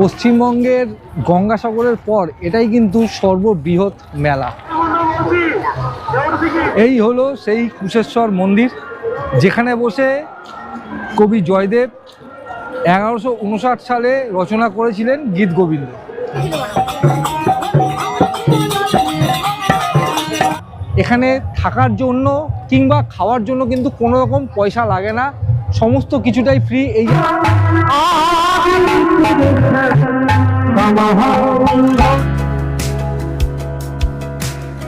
পশ্চিমবঙ্গের গঙ্গাসাগরের পর এটাই কিন্তু সর্ববৃহৎ মেলা। এই হলো সেই কুশেশ্বর মন্দির, যেখানে বসে কবি জয়দেব এগারোশো উনষাট সালে রচনা করেছিলেন গীত গোবিন্দ। এখানে থাকার জন্য কিংবা খাওয়ার জন্য কিন্তু কোনো রকম পয়সা লাগে না, সমস্ত কিছুটাই ফ্রি এই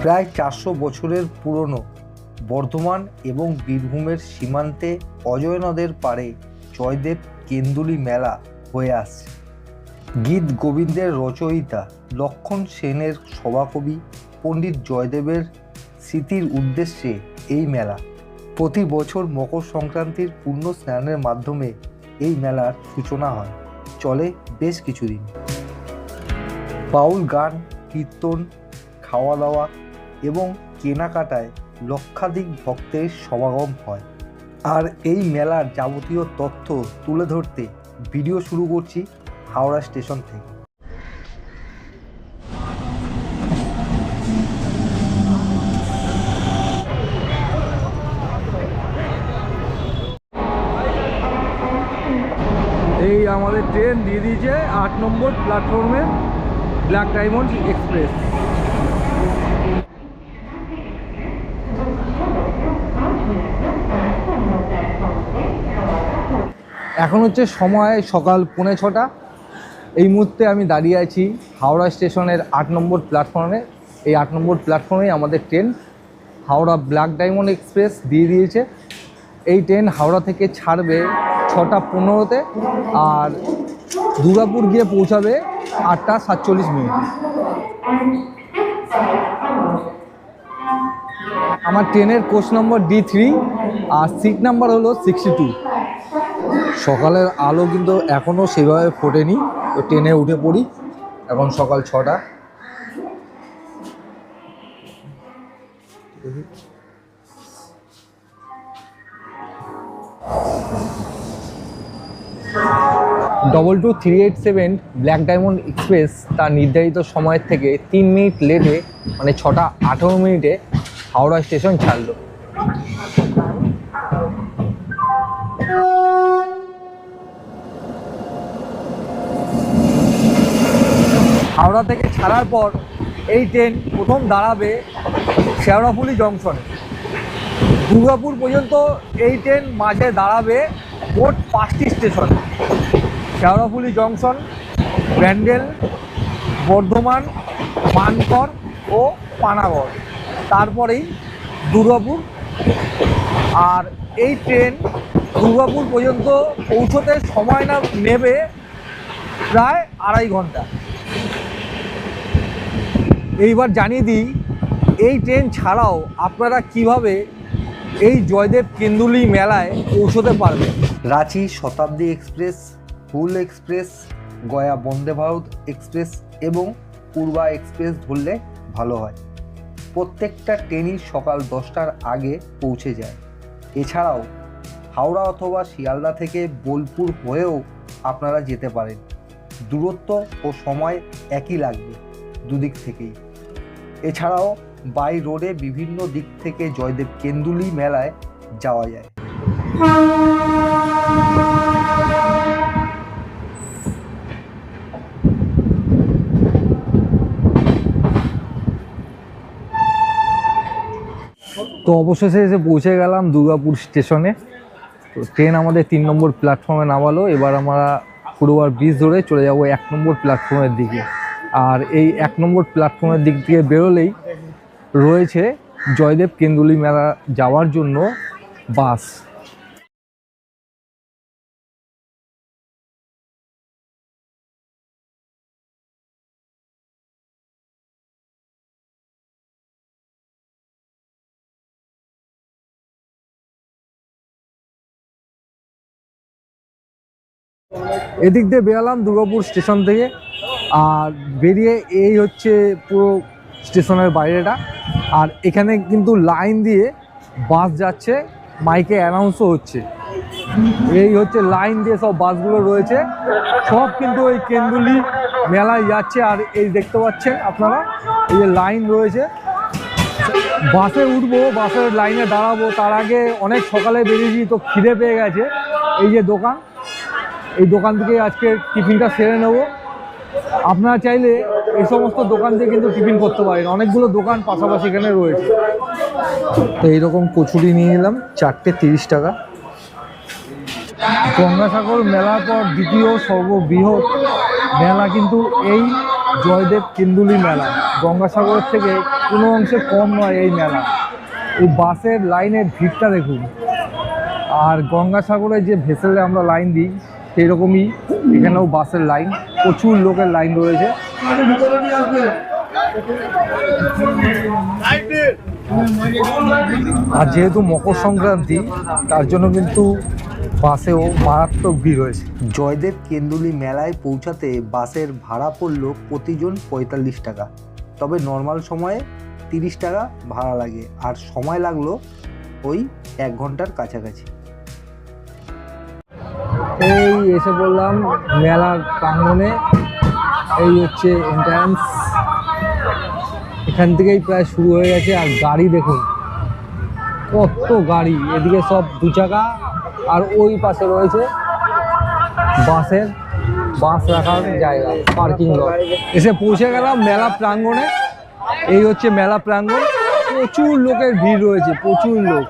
প্রায় চারশো বছরের পুরনো বর্ধমান এবং বীরভূমের সীমান্তে অজয় নদের পাড়ে জয়দেব কেন্দুলি মেলা হয়ে আসছে। গীত গোবিন্দের রচয়িতা লক্ষণ সেনের সভাকবি পণ্ডিত জয়দেবের স্মৃতির উদ্দেশ্যে এই মেলা। প্রতি বছর মকর সংক্রান্তির পূর্ণ স্নানের মাধ্যমে এই মেলার সূচনা হয়। চলে বেশ কিছুদিন। বাউল গান, কীর্তন খাওয়া দাওয়া এবং কেনাকাটায় লক্ষাধিক ভক্তের সমাগম হয়। আর এই মেলার যাবতীয় তথ্য তুলে ধরতে ভিডিও শুরু করছি হাওড়া স্টেশন থেকে এই আমাদের ট্রেন দিয়ে দিয়েছে আট নম্বর প্ল্যাটফর্মে ব্ল্যাক ডায়মন্ড এক্সপ্রেস। এখন হচ্ছে সময় সকাল পৌনে ছটা। এই মুহূর্তে আমি দাঁড়িয়ে আছি হাওড়া স্টেশনের আট নম্বর প্ল্যাটফর্মে। এই আট নম্বর প্ল্যাটফর্মেই আমাদের train Howrah black diamond express দিয়ে দিয়েছে। এই ট্রেন হাওড়া থেকে ছাড়বে ছটা পনেরোতে আর দুর্গাপুর গিয়ে পৌঁছাবে আটটা সাতচল্লিশ মিনিট। আমার ট্রেনের কোচ নম্বর ডি থ্রি আর সিট নাম্বার হলো সিক্সটি টু। সকালের আলো কিন্তু এখনও সেভাবে ফোটেনি, তো ট্রেনে উঠে পড়ি এখন সকাল ছটা। Double two three eight seven black diamond express তার নির্ধারিত সময়ের থেকে তিন মিনিট লেটে মানে ছটা আঠেরো মিনিটে হাওড়া স্টেশন ছাড়লো। হাওড়া থেকে ছাড়ার পর এই ট্রেন প্রথম দাঁড়াবে শেওড়াফুলি জংশনে। দুর্গাপুর পর্যন্ত এই ট্রেন মাঝে দাঁড়াবে মোট পাঁচটি স্টেশন। শেওড়াফুলি জংশন, ব্যান্ডেল, বর্ধমান, মানকর ও পানাগড়। তারপরেই দুর্গাপুর। আর এই ট্রেন দুর্গাপুর পর্যন্ত পৌঁছতে সময় না নেবে প্রায় আড়াই ঘণ্টা। এইবার জানিয়ে দিই, এই ট্রেন ছাড়াও আপনারা কীভাবে এই জয়দেব কেন্দুলি মেলায় পৌঁছতে পারবেন? Ranchi Shatabdi express Hul express, Gaya Vande Bharat express এবং পূর্বা এক্সপ্রেস ধরলে ভালো হয়। প্রত্যেকটা ট্রেনই সকাল দশটার আগে পৌঁছে যায়। এছাড়াও হাওড়া অথবা শিয়ালদা থেকে বোলপুর হয়েও আপনারা যেতে পারেন। দূরত্ব ও সময় একই লাগবে দুদিক থেকেই। এছাড়াও বাই রোডে বিভিন্ন দিক থেকে জয়দেব কেন্দুলি মেলায় যাওয়া যায়। তো অবশেষে এসে পৌঁছে গেলাম দুর্গাপুর স্টেশনে। তো ট্রেন আমাদের তিন নম্বর প্ল্যাটফর্মে নামালো। এবার আমরা পুরোবার ব্রিজ ধরে চলে যাব এক নম্বর প্ল্যাটফর্মের দিকে। আর এই এক নম্বর প্ল্যাটফর্মের দিক থেকে বেরোলেই রয়েছে জয়দেব কেন্দুলি মেলা যাওয়ার জন্য বাস এদিক দিয়ে বেরালাম দুর্গাপুর স্টেশন থেকে। আর বেরিয়ে এই হচ্ছে পুরো স্টেশনের বাইরেটা। আর এখানে কিন্তু লাইন দিয়ে বাস যাচ্ছে, মাইকে অ্যানাউন্সও হচ্ছে। এই হচ্ছে লাইন দিয়ে সব বাসগুলো রয়েছে। সব কিন্তু ওই কেন্দুলি মেলায় যাচ্ছে। আর এই দেখতে পাচ্ছেন আপনারা, এই যে লাইন রয়েছে। বাসে উঠবো, বাসের লাইনে দাঁড়াবো। তার আগে অনেক সকালে বেরিয়েছি, তো খিদে পেয়ে গেছে। এই যে দোকান এই দোকান থেকে আজকে টিফিনটা সেরে নেব। আপনারা চাইলে এই সমস্ত দোকান থেকে কিন্তু টিফিন করতে পারেন। অনেকগুলো দোকান পাশাপাশি এখানে রয়েছে। তো এইরকম কচুরি নিয়ে নিলাম চারটে তিরিশ টাকা। গঙ্গাসাগর মেলার পর দ্বিতীয় সর্ববৃহৎ মেলা কিন্তু এই জয়দেব কেন্দুলি মেলা। গঙ্গাসাগরের থেকে কোনো অংশে কম নয় এই মেলা। এই বাসের লাইনের ভিড়টা দেখুন। আর গঙ্গাসাগরে যে ভেসেলে আমরা লাইন দিই সেই রকমই এখানেও বাসের লাইন, প্রচুর লোকের লাইন রয়েছে। আর যেহেতু মকর সংক্রান্তি, তার জন্য কিন্তু বাসেও মারাত্মক ভিড় হয়েছে জয়দেব কেন্দুলি মেলায় পৌঁছাতে বাসের ভাড়া পড়ল প্রতিজন পঁয়তাল্লিশ টাকা। তবে নর্মাল সময়ে তিরিশ টাকা ভাড়া লাগে, আর সময় লাগল ওই এক ঘণ্টার কাছাকাছি। এই এসে বললাম মেলার প্রাঙ্গণে। এই হচ্ছে এন্ট্রান্স এখান থেকেই প্রায় শুরু হয়ে গেছে। আর গাড়ি দেখুন, কত গাড়ি। এদিকে সব দু চাকা আর ওই পাশে রয়েছে বাসের, বাস রাখার জায়গা পার্কিং লট এসে পৌঁছে গেলাম মেলা প্রাঙ্গণে। এই হচ্ছে মেলা প্রাঙ্গণ। প্রচুর লোকের ভিড় রয়েছে, প্রচুর লোক।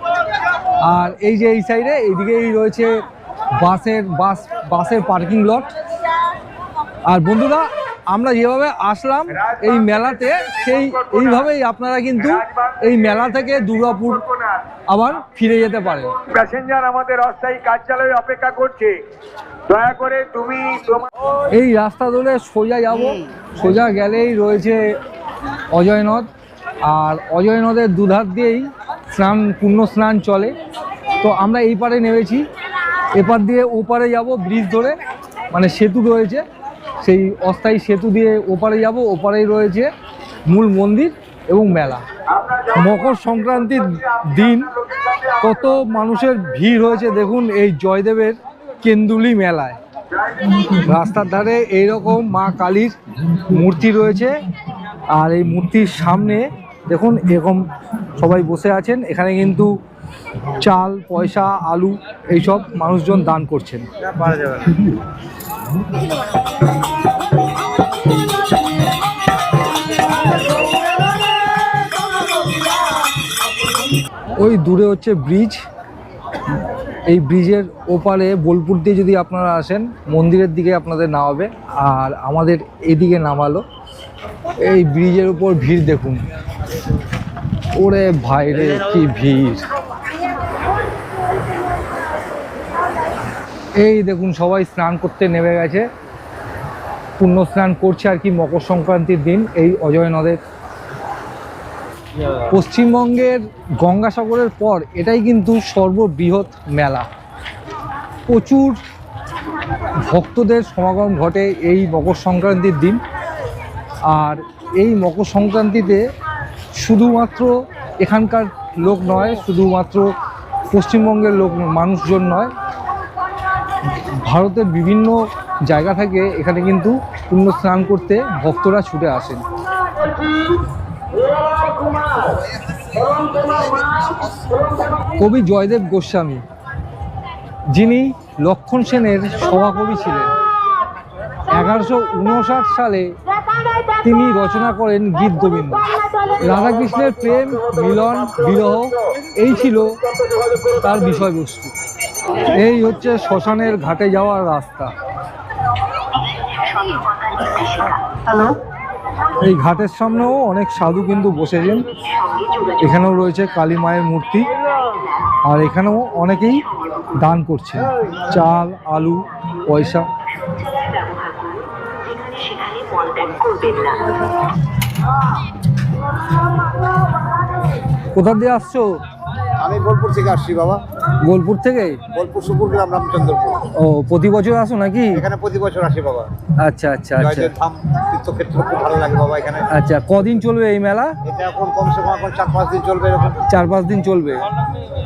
আর এই যে এই সাইডে এইদিকেই রয়েছে বাসের বাস বাসের পার্কিং লট। আর বন্ধুরা আমরা যেভাবে আসলাম এই মেলাতে সেই এইভাবেই আপনারা কিন্তু এই মেলা থেকে দুর্গাপুর আবার ফিরে যেতে পারেন। প্যাসেঞ্জার আমাদের অস্থায়ী কার্যালয়ে অপেক্ষা করছে। দয়া করে তুমি এই রাস্তা ধরে সোজা যাব। সোজা গেলেই রয়েছে অজয় নদ। আর অজয় নদের দুধার দিয়েই স্নান পূর্ণ স্নান চলে। তো আমরা এই পারে নেমেছি। এপার দিয়ে ওপারে যাব ব্রিজ ধরে মানে সেতু রয়েছে। সেই অস্থায়ী সেতু দিয়ে ওপারে যাব, ওপারেই রয়েছে মূল মন্দির এবং মেলা। মকর সংক্রান্তির দিন, কত মানুষের ভিড় হয়েছে, দেখুন এই জয়দেবের কেন্দুলি মেলায়। রাস্তার ধারে এইরকম মা কালীর মূর্তি রয়েছে, আর এই মূর্তির সামনে দেখুন এরকম সবাই বসে আছেন। এখানে কিন্তু চাল, পয়সা, আলু, এইসব মানুষজন দান করছেন। ওই দূরে হচ্ছে ব্রিজ। এই ব্রিজের ওপারে বোলপুর দিয়ে যদি আপনারা আসেন, মন্দিরের দিকে আপনাদের নামাবে। আর আমাদের এদিকে নামালো। এই ব্রিজের উপর ভিড় দেখুন। ওরে ভাইরে কি ভিড়। এই দেখুন সবাই স্নান করতে নেমে গেছে। পুণ্য স্নান করছে আর কি মকর সংক্রান্তির দিন, এই অজয় নদের। পশ্চিমবঙ্গের গঙ্গাসাগরের পর এটাই কিন্তু সর্ববৃহৎ মেলা। প্রচুর ভক্তদের সমাগম ঘটে এই মকর সংক্রান্তির দিন। আর এই মকর সংক্রান্তিতে শুধুমাত্র এখানকার লোক নয়, শুধুমাত্র পশ্চিমবঙ্গের লোক, মানুষজন নয় ভারতের বিভিন্ন জায়গা থেকে এখানে কিন্তু পুণ্য স্নান করতে ভক্তরা ছুটে আসেন। কবি জয়দেব গোস্বামী, যিনি লক্ষণ সেনের সভাকবি ছিলেন। এগারোশো উনষাট সালে তিনি রচনা করেন গীত গোবিন্দ। রাধাকৃষ্ণের প্রেম, মিলন, বিরহ, এই ছিল তার বিষয়বস্তু। এই হচ্ছে শ্মশানের ঘাটে যাওয়ার রাস্তা। এই ঘাটের সামনেও অনেক সাধু কিন্তু বসেছেন। এখানেও রয়েছে কালী মায়ের মূর্তি। আর এখানেও অনেকেই দান করছেন। চাল আলু পয়সা। কোথা দিয়ে আসছো? আমি বোলপুর থেকে আসছি বাবা। বোলপুর থেকে? বোলপুর সুপুর গ্রাম রামচন্দ্রপুর। ও প্রতি বছর আসো নাকি? এখানে প্রতি বছর আসি বাবা। আচ্ছা আচ্ছা আচ্ছা। ধাম তীর্থক্ষেত্র খুব ভালো লাগে বাবা এখানে। আচ্ছা কদিন চলবে এই মেলা? এটা এখন কমসে কম এখন চার পাঁচ দিন চলবে এরকম। চার পাঁচ দিন চলবে।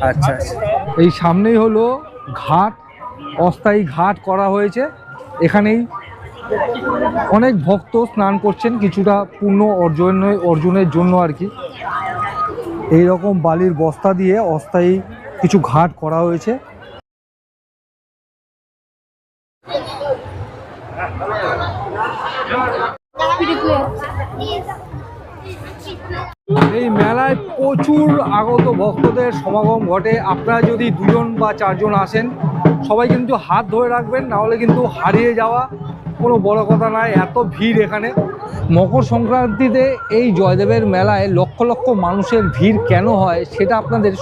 আচ্ছা আচ্ছা। এই সামনেই হলো ঘাট অস্থায়ী ঘাট করা হয়েছে। এখানেই অনেক ভক্ত স্নান করছেন কিছুটা পূর্ণ অর্জন অর্জনের জন্য আর কি। এই রকম বালির বস্তা দিয়ে অস্থায়ী কিছু ঘাট করা হয়েছে। এই মেলায় প্রচুর আগত ভক্তদের সমাগম ঘটে। আপনারা যদি দুজন বা চারজন আসেন, সবাই কিন্তু হাত ধরে রাখবেন, নাহলে কিন্তু হারিয়ে যাওয়া কোনো বড় কথা নয় এত ভিড় এখানে। মকর সংক্রান্তিতে এই জয়দেবের মেলায় লক্ষ লক্ষ মানুষের ভিড় কেন হয় সেটা আপনাদের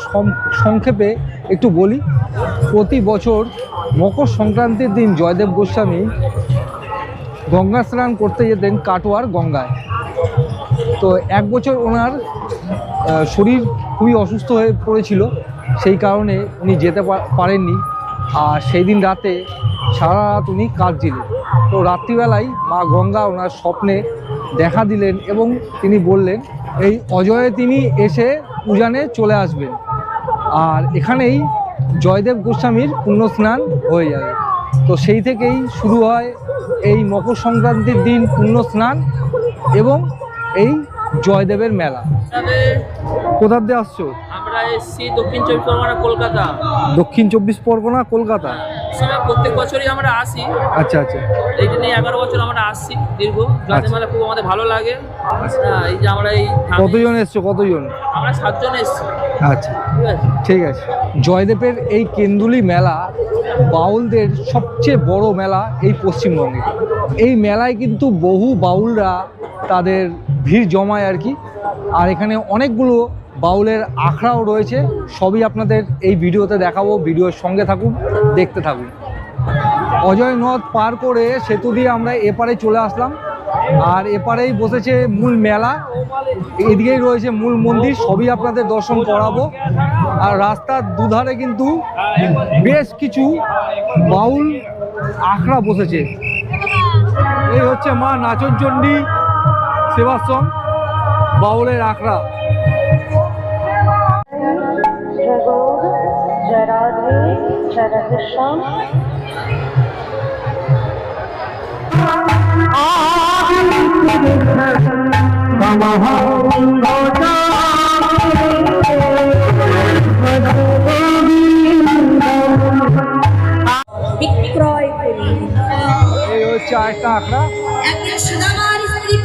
সংক্ষেপে একটু বলি। প্রতি বছর মকর সংক্রান্তির দিন জয়দেব গোস্বামী গঙ্গা স্নান করতে যেতেন কাটোয়ার গঙ্গায়। তো এক বছর ওনার শরীর খুবই অসুস্থ হয়ে পড়েছিল, সেই কারণে উনি যেতে পারেননি। আর সেই দিন রাতে সারা রাত উনি কাঁদছিলেন। তো রাত্রিবেলায় মা গঙ্গা ওনার স্বপ্নে দেখা দিলেন এবং তিনি বললেন, এই অজয়ে তিনি এসে উজানে চলে আসবেন। আর এখানেই জয়দেব গোস্বামীর পুণ্য স্নান হয়ে যাবে। তো সেই থেকেই শুরু হয় এই মকর সংক্রান্তির দিন পুণ্য স্নান এবং এই জয়দেবের মেলা। কোথা দিয়ে আসছো? আমরা এসেছি দক্ষিণ চব্বিশ পরগনা কলকাতা। দক্ষিণ চব্বিশ পরগনা কলকাতা? সেটা প্রত্যেক বছরই আমরা আসি। আচ্ছা আচ্ছা। এইটা নিয়ে এগারো বছর আমরা আসছি দীর্ঘ। জয়দেব আচ্ছা। মেলা খুব আমাদের ভালো লাগে। হ্যাঁ, এই যে আমরা এই কতজন এসছো কতজন? আমরা সাতজন এসছি। আচ্ছা। ঠিক আছে। জয়দেবের এই কেন্দুলি মেলা বাউলদের সবচেয়ে বড় মেলা এই পশ্চিমবঙ্গে। এই মেলায় কিন্তু বহু বাউলরা তাদের ভিড় জমায় আর কি। আর এখানে অনেকগুলো বাউলের আখড়াও রয়েছে। সবই আপনাদের এই ভিডিওতে দেখাবো। ভিডিওর সঙ্গে থাকুন, দেখতে থাকুন। অজয় নদ পার করে সেতু দিয়ে আমরা এপারে চলে আসলাম। আর এপারেই বসেছে মূল মেলা। এদিকেই রয়েছে মূল মন্দির। সবই আপনাদের দর্শন করাবো। আর রাস্তার দুধারে কিন্তু বেশ কিছু বাউল আখড়া বসেছে। এই হচ্ছে মা নাচনচণ্ডী সেবাশ্রম বাউলের আখড়া। বিক্রয় এই হচ্ছে আরেকটা আখড়া। একটা সুদামার স্ত্রী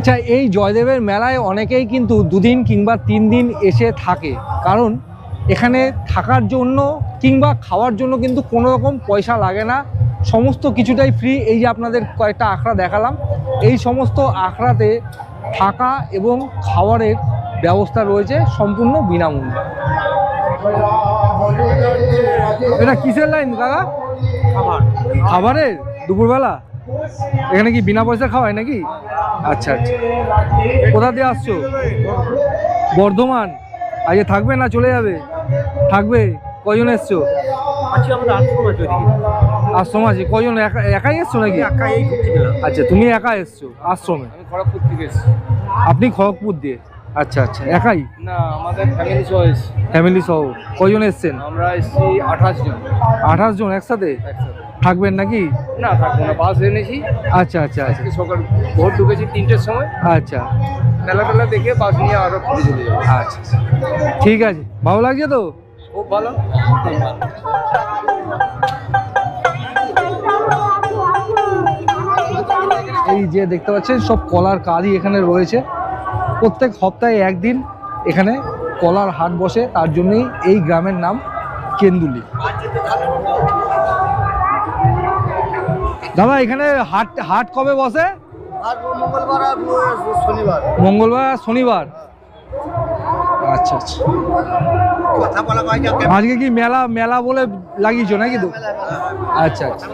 আচ্ছা এই জয়দেবের মেলায় অনেকেই কিন্তু দুদিন কিংবা তিন দিন এসে থাকে। কারণ এখানে থাকার জন্য কিংবা খাওয়ার জন্য কিন্তু কোনো রকম পয়সা লাগে না। সমস্ত কিছুটাই ফ্রি এই যে আপনাদের কয়েকটা আখড়া দেখালাম এই সমস্ত আখড়াতে থাকা এবং খাওয়ারের ব্যবস্থা রয়েছে সম্পূর্ণ বিনামূল্যে। এটা কিসের লাইন কাকা খাবারের? দুপুরবেলা? এখানে কি বিনা পয়সা খাওয়ায় নাকি? আচ্ছা আচ্ছা। কোথা দিয়ে আসছো? বর্ধমান। আজকে থাকবে না? চলে যাবে? থাকবে? কজন এসছো? আশ্রম আছে কজন? একা একাই এসছো নাকি? আচ্ছা তুমি একা এসছো আশ্রমে? আমি খড়গপুর থেকে আপনি খড়গপুর দিয়ে? আচ্ছা আচ্ছা। একাই? না আমাদের ফ্যামিলি সহ এসেছি। ফ্যামিলি সহ। কজন এসছেন? আমরা এসেছি আঠাশ জন। আঠাশ জন একসাথে? থাকবেন নাকি? না থাকব না বাস এনেছি আচ্ছা আচ্ছা আচ্ছা। আজকে সকাল ভোর ঢুকেছি তিনটের সময়। আচ্ছা। মেলা টেলা দেখে বাস নিয়ে আরও ফিরে চলে যাব। আচ্ছা আচ্ছা। ঠিক আছে। ভালো লাগছে তো? খুব ভালো। এই যে দেখতে পাচ্ছেন সব কলার কাজই এখানে রয়েছে। প্রত্যেক সপ্তাহে একদিন এখানে কলার হাট বসে তার জন্যই এই গ্রামের নাম কেন্দুলি। দাদা এখানে হাট হাট কবে বসে? মঙ্গলবার আর শনিবার। মঙ্গলবার আর শনিবার? আচ্ছা আচ্ছা। হয় আজকে কি মেলা মেলা বলে লাগিয়েছো নাকি তো? আচ্ছা আচ্ছা।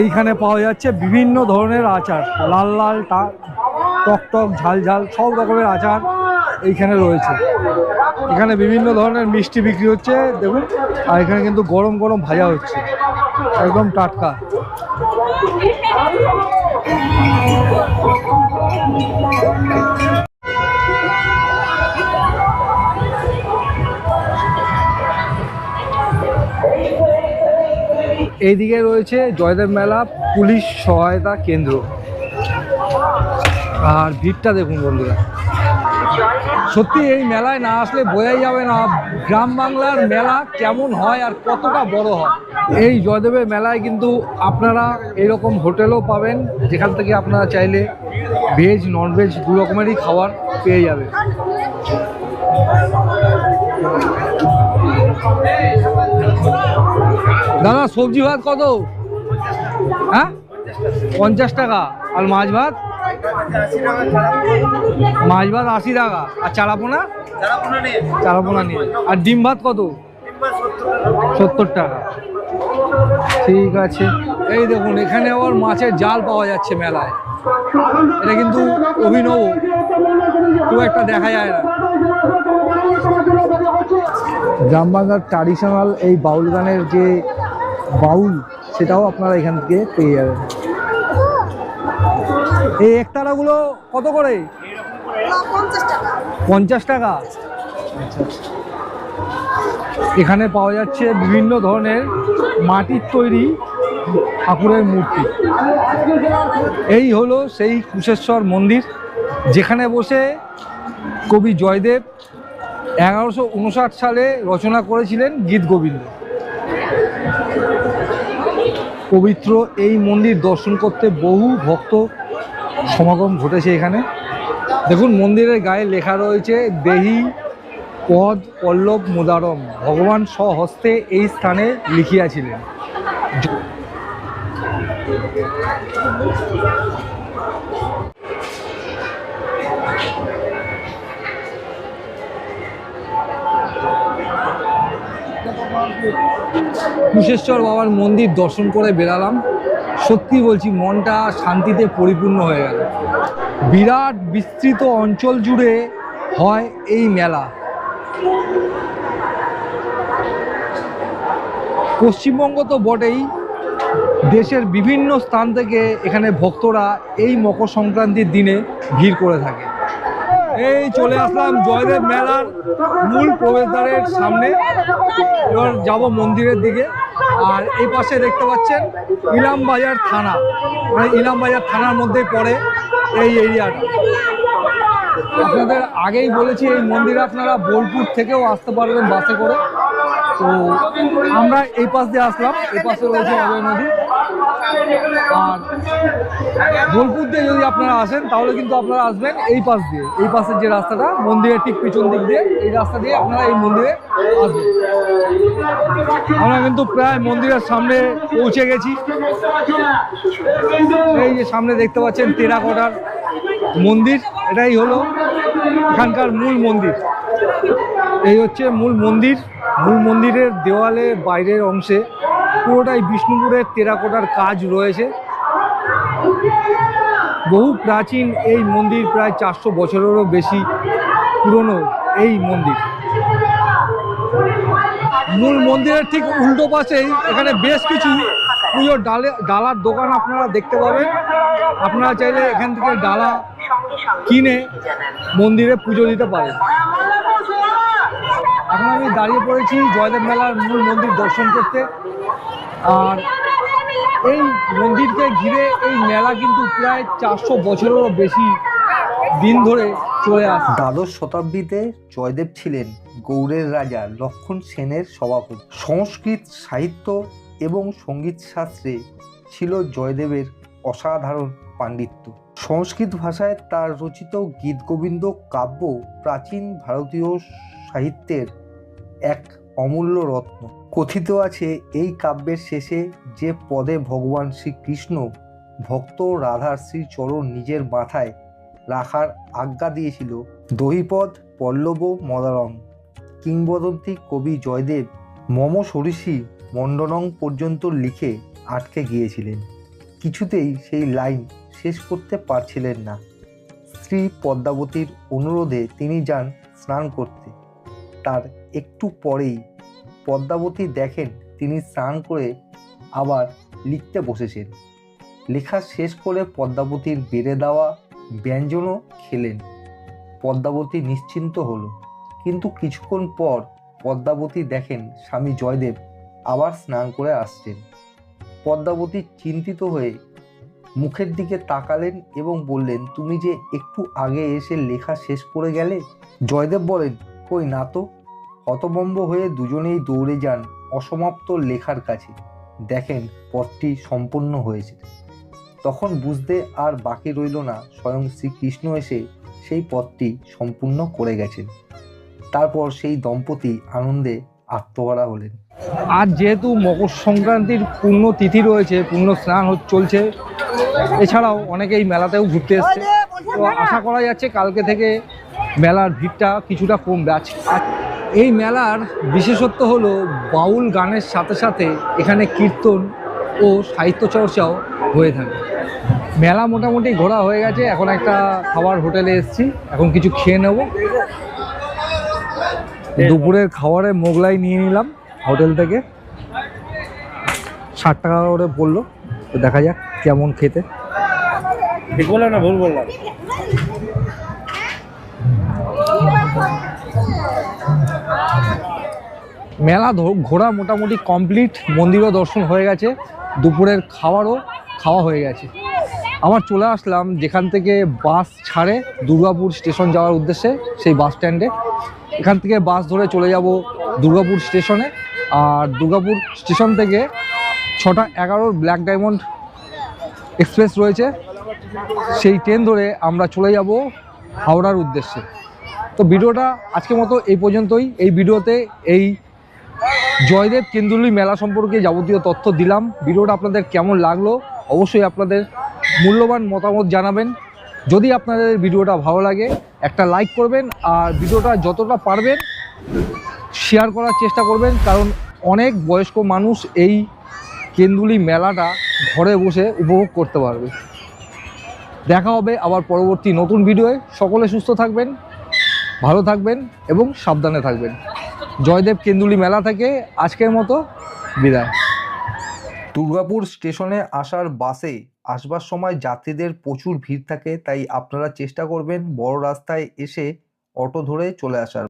এইখানে পাওয়া যাচ্ছে বিভিন্ন ধরনের আচার। লাল লাল টক টক, ঝাল ঝাল, সব রকমের আচার এইখানে রয়েছে। এখানে বিভিন্ন ধরনের মিষ্টি বিক্রি হচ্ছে, দেখুন। আর এখানে কিন্তু গরম গরম ভাজা হচ্ছে। একদম টাটকা। এইদিকে রয়েছে জয়দেব মেলা পুলিশ সহায়তা কেন্দ্র। আর ভিড়টা দেখুন বন্ধুরা। সত্যি এই মেলায় না আসলে বোঝাই যাবে না গ্রাম বাংলার মেলা কেমন হয় আর কতটা বড় হয়। এই জয়দেবের মেলায় কিন্তু আপনারা এরকম হোটেলও পাবেন, যেখান থেকে আপনারা চাইলে ভেজ ননভেজ দু রকমেরই খাবার পেয়ে যাবে দাদা, সবজি ভাত কত? হ্যাঁ? পঞ্চাশ টাকা। আর মাছ ভাত? মাছ ভাত আশি টাকা। আর চারাপোনা? চারাপোনা নিয়ে। আর ডিম ভাত কত? সত্তর টাকা। ঠিক আছে। এই দেখুন, এখানে আবার মাছের জাল পাওয়া যাচ্ছে মেলায়। এটা কিন্তু অভিনব। খুব একটা দেখা যায় না। গ্রামবাংলার ট্রাডিশনাল এই বাউল গানের যে বাউল, সেটাও আপনারা এখান থেকে পেয়ে যাবেন। এই একতারাগুলো কত করে? পঞ্চাশ টাকা। এখানে পাওয়া যাচ্ছে বিভিন্ন ধরনের মাটির তৈরি ঠাকুরের মূর্তি। এই হলো সেই কুশেশ্বর মন্দির, যেখানে বসে কবি জয়দেব এগারোশো সালে রচনা করেছিলেন গীত গোবিন্দ। পবিত্র এই মন্দির দর্শন করতে বহু ভক্ত সমাগম ঘটেছে এখানে। দেখুন, মন্দিরের গায়ে লেখা রয়েছে, দেহি পদ পল্লব মুদারম। ভগবান স্বহস্তে এই স্থানে লিখিয়াছিলেন। কুশেশ্বর বাবার মন্দির দর্শন করে বেরালাম সত্যি বলছি, মনটা শান্তিতে পরিপূর্ণ হয়ে গেল। বিরাট বিস্তৃত অঞ্চল জুড়ে হয় এই মেলা। পশ্চিমবঙ্গ তো বটেই, দেশের বিভিন্ন স্থান থেকে এখানে ভক্তরা এই মকর সংক্রান্তির দিনে ভিড় করে থাকে। এই চলে আসলাম জয়দেব মেলার মূল প্রবেশদ্বারের সামনে। এবার যাব মন্দিরের দিকে। আর এই পাশে দেখতে পাচ্ছেন ইলামবাজার থানা। মানে ইলামবাজার থানার মধ্যেই পড়ে এই এরিয়াটা। আপনাদের আগেই বলেছি, এই মন্দিরে আপনারা বোলপুর থেকেও আসতে পারবেন বাসে করে। তো আমরা এই পাশ দিয়ে আসলাম। এই পাশে রয়েছে অজয় নদী। আর বোলপুর দিয়ে যদি আপনারা আসেন, তাহলে কিন্তু আপনারা আসবেন এই পাশ দিয়ে। এই পাশের যে রাস্তাটা, মন্দিরের ঠিক পিছন দিক দিয়ে, এই রাস্তা দিয়ে আপনারা এই মন্দিরে আসবেন। আমরা কিন্তু প্রায় মন্দিরের সামনে পৌঁছে গেছি। এই যে সামনে দেখতে পাচ্ছেন টেরাকোটার মন্দির, এটাই হলো এখানকার মূল মন্দির। এই হচ্ছে মূল মন্দির। মূল মন্দিরের দেওয়ালে বাইরের অংশে পুরোটাই বিষ্ণুপুরের টেরাকোটার কাজ রয়েছে। বহু প্রাচীন এই মন্দির প্রায় চারশো বছরেরও বেশি পুরনো এই মন্দির। মূল মন্দিরের ঠিক উল্টো পাশেই এখানে বেশ কিছু পুজোর ডালে, ডালার দোকান আপনারা দেখতে পাবেন। আপনারা চাইলে এখান থেকে ডালা কিনে মন্দিরে পুজো দিতে পারেন। এখন আমি দাঁড়িয়ে পড়েছি জয়দেব মেলার মূল মন্দির দর্শন করতে। আর এই মন্দিরকে ঘিরে এই মেলা কিন্তু প্রায় চারশো বছরেরও বেশি দিন ধরে চলে আসছে। দ্বাদশ শতাব্দীতে জয়দেব ছিলেন গৌড়ের রাজা লক্ষণ সেনের সভাপতি। সংস্কৃত সাহিত্য এবং সংগীত শাস্ত্রে ছিল জয়দেবের অসাধারণ পাণ্ডিত্য। সংস্কৃত ভাষায় তার রচিত গীতগোবিন্দ কাব্য প্রাচীন ভারতীয় সাহিত্যের এক অমূল্য রত্ন। কথিত আছে, এই কাব্যের শেষে যে পদে ভগবান শ্রীকৃষ্ণ ভক্ত রাধার শ্রী চরণ নিজের মাথায় রাখার আজ্ঞা দিয়েছিল, দহিপদ, পল্লব মদারং কিংবদন্তি কবি জয়দেব মম সরিষি মণ্ডনং পর্যন্ত লিখে আটকে গিয়েছিলেন। কিছুতেই সেই লাইন শেষ করতে পারছিলেন না। স্ত্রী পদ্মাবতীর অনুরোধে তিনি যান স্নান করতে। তার একটু পরেই পদ্মাবতী দেখেন তিনি স্নান করে আবার লিখতে বসেছেন। লেখা শেষ করে পদ্মাবতীর বেড়ে দেওয়া ব্যঞ্জনও খেলেন। পদ্মাবতী নিশ্চিন্ত হলো। কিন্তু কিছুক্ষণ পর পদ্মাবতী দেখেন স্বামী জয়দেব আবার স্নান করে আসছেন। পদ্মাবতী চিন্তিত হয়ে মুখের দিকে তাকালেন এবং বললেন, তুমি যে একটু আগে এসে লেখা শেষ করে গেলে? জয়দেব বলেন, কই না তো। হতবম্ব হয়ে দুজনেই দৌড়ে যান অসমাপ্ত লেখার কাছে। দেখেন, পথটি সম্পূর্ণ হয়েছে। তখন বুঝতে আর বাকি রইল না, স্বয়ং শ্রীকৃষ্ণ এসে সেই পথটি সম্পূর্ণ করে গেছেন। তারপর সেই দম্পতি আনন্দে আত্মহারা হলেন। আজ যেহেতু মকর সংক্রান্তির পূর্ণ তিথি রয়েছে, পূর্ণ স্নান চলছে, এছাড়াও অনেকে এই মেলাতেও ঘুরতে এসছে তো আশা করা যাচ্ছে কালকে থেকে মেলার ভিড়টা কিছুটা কমবে। আজ এই মেলার বিশেষত্ব হলো বাউল গানের সাথে সাথে এখানে কীর্তন ও সাহিত্য চর্চাও হয়ে থাকে। মেলা মোটামুটি ঘোরা হয়ে গেছে, এখন একটা খাবার হোটেলে এসেছি, এখন কিছু খেয়ে নেব। দুপুরের খাবারে মোগলাই নিয়ে নিলাম হোটেল থেকে। ষাট টাকা করে পড়ল, তো দেখা যাক কেমন খেতে। ঠিক বললাম না, ভুল বললাম। মেলা ঘোরা মোটামুটি কমপ্লিট মন্দিরও দর্শন হয়ে গেছে, দুপুরের খাবারও খাওয়া হয়ে গেছে। আবার চলে আসলাম যেখান থেকে বাস ছাড়ে দুর্গাপুর স্টেশন যাওয়ার উদ্দেশ্যে, সেই বাস স্ট্যান্ডে। এখান থেকে বাস ধরে চলে যাব দুর্গাপুর স্টেশনে। আর দুর্গাপুর স্টেশন থেকে ছটা এগারোর ব্ল্যাক ডায়মন্ড এক্সপ্রেস রয়েছে। সেই ট্রেন ধরে আমরা চলে যাব হাওড়ার উদ্দেশ্যে। তো ভিডিওটা আজকে মতো এই পর্যন্তই। এই ভিডিওতে এই জয়দেব কেন্দুলি মেলা সম্পর্কে যাবতীয় তথ্য দিলাম। ভিডিওটা আপনাদের কেমন লাগল অবশ্যই আপনাদের মূল্যবান মতামত জানাবেন। যদি আপনাদের ভিডিওটা ভালো লাগে, একটা লাইক করবেন আর ভিডিওটা যতটা পারবেন শেয়ার করার চেষ্টা করবেন। কারণ অনেক বয়স্ক মানুষ এই কেন্দুলি মেলাটা ঘরে বসে উপভোগ করতে পারবে। দেখা হবে আবার পরবর্তী নতুন ভিডিওয়ে। সকলে সুস্থ থাকবেন, ভালো থাকবেন এবং সাবধানে থাকবেন। জয়দেব কেন্দুলি মেলা থেকে আজকের মতো বিদায়। দুর্গাপুর স্টেশনে আসার বাসে আসবার সময় যাত্রীদের প্রচুর ভিড় থাকে, তাই আপনারা চেষ্টা করবেন বড় রাস্তায় এসে অটো ধরে চলে আসার।